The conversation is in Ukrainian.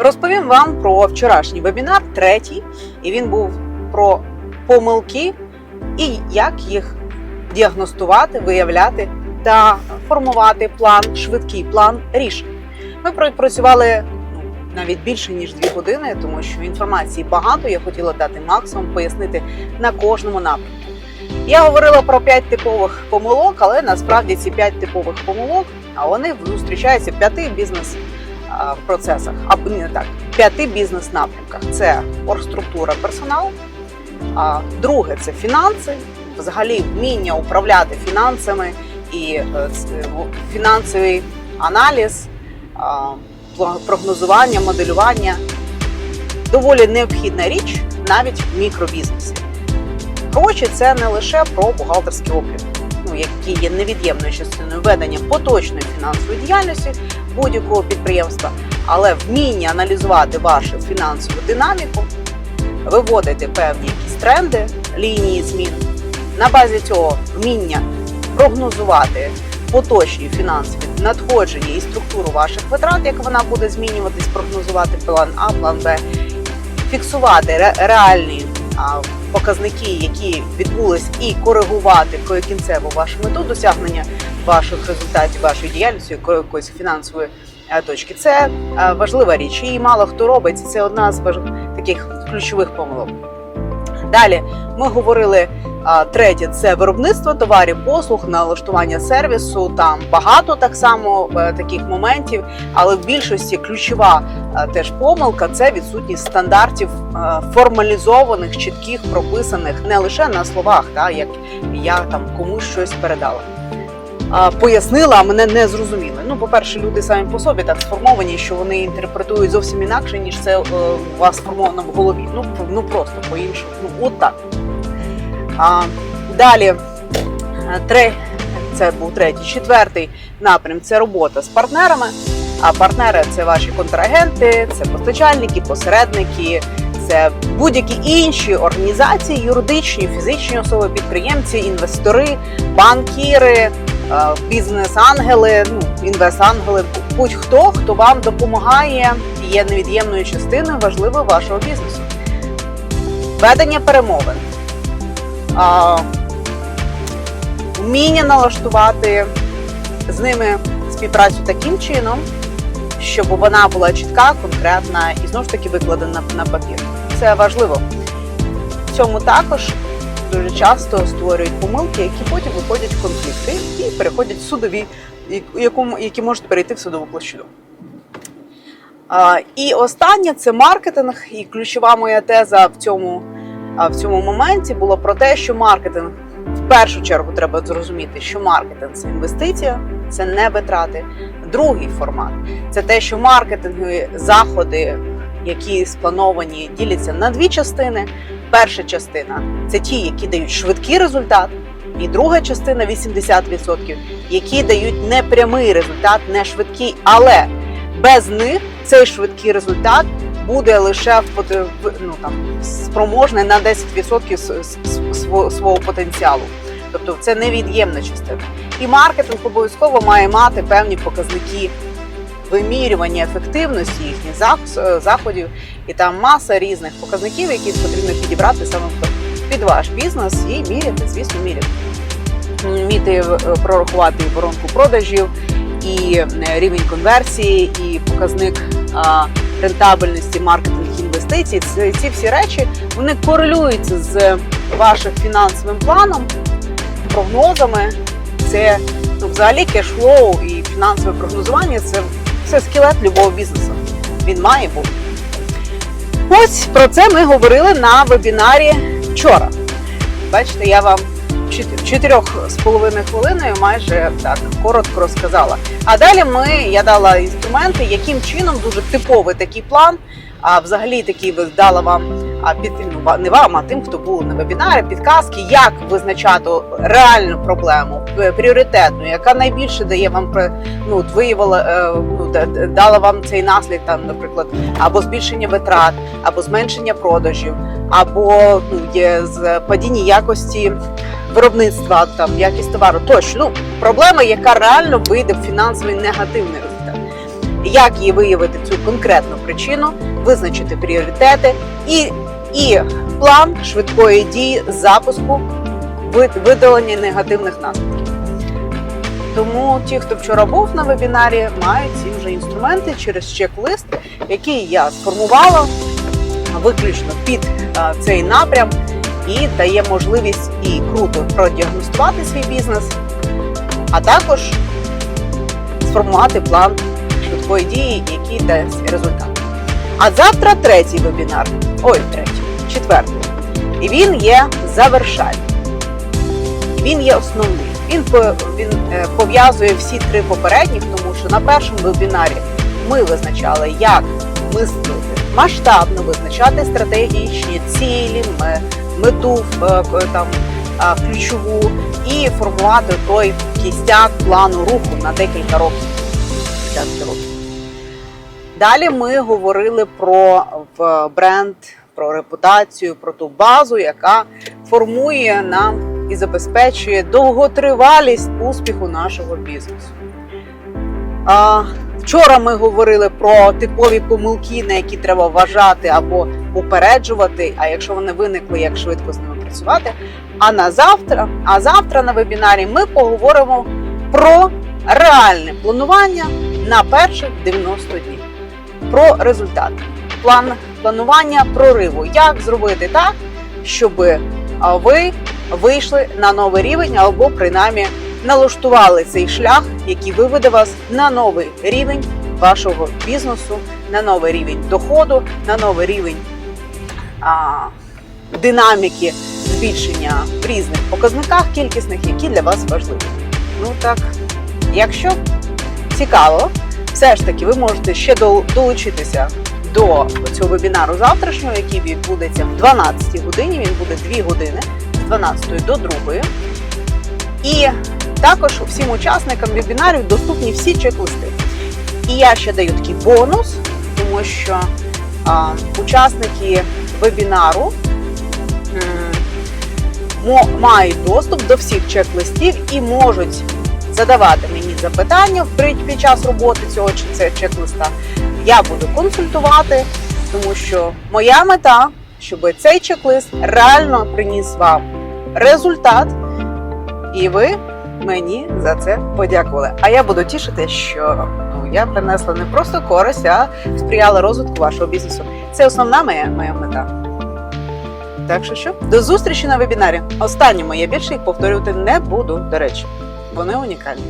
Розповім вам про вчорашній вебінар, третій, і він був про помилки і як їх діагностувати, виявляти та формувати план, швидкий план рішень. Ми пропрацювали ну, навіть більше ніж дві години, тому що інформації багато. Я хотіла дати максимум пояснити на кожному напрямку. Я говорила про п'ять типових помилок, але насправді ці п'ять типових помилок, а вони зустрічаються в п'яти бізнес процесах, або не так, п'яти бізнес напрямках. Це оргструктура персонал. Друге це фінанси, взагалі вміння управляти фінансами і е, в- фінансовий аналіз, прогнозування, моделювання доволі необхідна річ навіть в мікробізнесі. Гроші це не лише про бухгалтерський облік, ну які є невід'ємною частиною ведення поточної фінансової діяльності будь-якого підприємства, але вміння аналізувати вашу фінансову динаміку, виводити певні якісь тренди, лінії змін. На базі цього вміння прогнозувати поточні фінансові надходження і структуру ваших витрат, як вона буде змінюватись, прогнозувати план А, план Б, фіксувати ре- реальні показники, які відбулись, і коригувати кінцеву вашу мету досягнення ваших результатів, вашої діяльності, якоїсь фінансової е, точки. Це е, важлива річ. Її мало хто робить. Це одна з важ... таких ключових помилок. Далі ми говорили. Третє це виробництво товарів, послуг, налаштування сервісу. Там багато так само е, таких моментів, але в більшості ключова теж помилка це відсутність стандартів формалізованих, чітких, прописаних не лише на словах, та як я там комусь щось передала. Пояснила, а мене не зрозуміли. Ну, по-перше, люди самі по собі так сформовані, що вони інтерпретують зовсім інакше, ніж це е, у вас сформовано в голові. Ну, ну просто по-іншому. Ну, от так. А, далі, е, тре, це був третій, четвертий напрям це робота з партнерами. А партнери це ваші контрагенти, це постачальники, посередники, це будь-які інші організації, юридичні, фізичні особи, підприємці, інвестори, банкіри, бізнес-ангели, ну інвест-ангели, будь-хто, хто вам допомагає, є невід'ємною частиною важливою вашого бізнесу. Ведення перемовин. Вміння налаштувати з ними співпрацю таким чином, щоб вона була чітка, конкретна і знову ж таки викладена на папір. Це важливо. В цьому також дуже часто створюють помилки, які потім виходять в конфлікти і переходять в судові, якому- які можуть перейти в судову площину. І останнє це маркетинг. І ключова моя теза в цьому, в цьому моменті була про те, що маркетинг в першу чергу треба зрозуміти, що маркетинг це інвестиція, це не витрати. Другий формат це те, що маркетингові заходи, які сплановані, діляться на дві частини. Перша частина це ті, які дають швидкий результат, і друга частина 80%, які дають непрямий результат, не швидкий, але без них цей швидкий результат буде лише ну, там, спроможний на 10% с- с- свого потенціалу. Тобто це невід'ємна частина. І маркетинг обов'язково має мати певні показники вимірювання ефективності їхніх е, заходів, і там маса різних показників, які потрібно підібрати саме під- ваш бізнес і міряти, звісно, міряти. Вміти е, прорахувати воронку продажів, і е, рівень конверсії, і показник рентабельності маркетинг інвестицій. Це ці всі речі вони корелюються з вашим фінансовим планом, прогнозами. Це ну, взагалі кешфлоу і фінансове прогнозування це, це скелет любого бізнесу. Він має бути. Ось про це ми говорили на вебінарі вчора. Бачите, я вам чот- чотирьох з половиною хвилиною майже так коротко розказала. А далі ми я дала інструменти, яким чином дуже типовий такий план. А взагалі такий ви дала вам під ну, не вам, а тим, хто був на вебінарі, підказки, як визначати реальну проблему, пріоритетну, яка найбільше дає вам ну, виявила, е, ну, да- да- дала вам цей наслідок, там, наприклад, або збільшення витрат, або зменшення продажів, або ну, є з падіння якості виробництва, там якість товару. Тощо, ну проблема, яка реально вийде в фінансовий негативний. Як її виявити цю конкретну причину, визначити пріоритети і, і план швидкої дії запуску видалення негативних наслідків. Тому ті, хто вчора був на вебінарі, мають ці вже інструменти через чек-лист, який я сформувала виключно під е, цей напрям і дає можливість і круто продіагностувати свій бізнес, а також сформувати план швидкої дії, який дасть результат. А завтра третій вебінар. Ой, третій, четвертий. І він є завершальним. Він є основний. Він, він е, пов'язує всі три попередніх, тому що на першому вебінарі ми визначали, як мислити масштабно, визначати стратегічні цілі, мету е, там, ключову і формувати той кістяк плану руху на декілька років. Десятки років. Далі ми говорили про бренд, про репутацію, про ту базу, яка формує нам і забезпечує довготривалість успіху нашого бізнесу. А, вчора ми говорили про типові помилки, на які треба вважати або попереджувати, а якщо вони виникли, як швидко з ними працювати. А на завтра, а завтра на вебінарі ми поговоримо про реальне планування на перших 90 днів, про результати, план планування прориву, як зробити так, щоб ви вийшли на новий рівень або принаймні налаштували цей шлях, який виведе вас на новий рівень вашого бізнесу, на новий рівень доходу, на новий рівень а, динаміки збільшення в різних показниках кількісних, які для вас важливі. Ну так, якщо цікаво, все ж таки ви можете ще долучитися до цього вебінару завтрашнього, який відбудеться в 12 годині. Він буде 2 години з 12 до 2. І також всім учасникам вебінарів доступні всі чек-листи. І я ще даю такий бонус, тому що а, учасники вебінару м, мають доступ до всіх чек-листів і можуть задавати мені запитання при- під час роботи цього чек-листа. Я буду консультувати, тому що моя мета, щоб цей чек-лист реально приніс вам результат, і ви мені за це подякували. А я буду тішити, що ну, я принесла не просто користь, а сприяла розвитку вашого бізнесу. Це основна моя, моя мета. Так що що? До зустрічі на вебінарі. Останньому я більше їх повторювати не буду, до речі. Вони унікальні.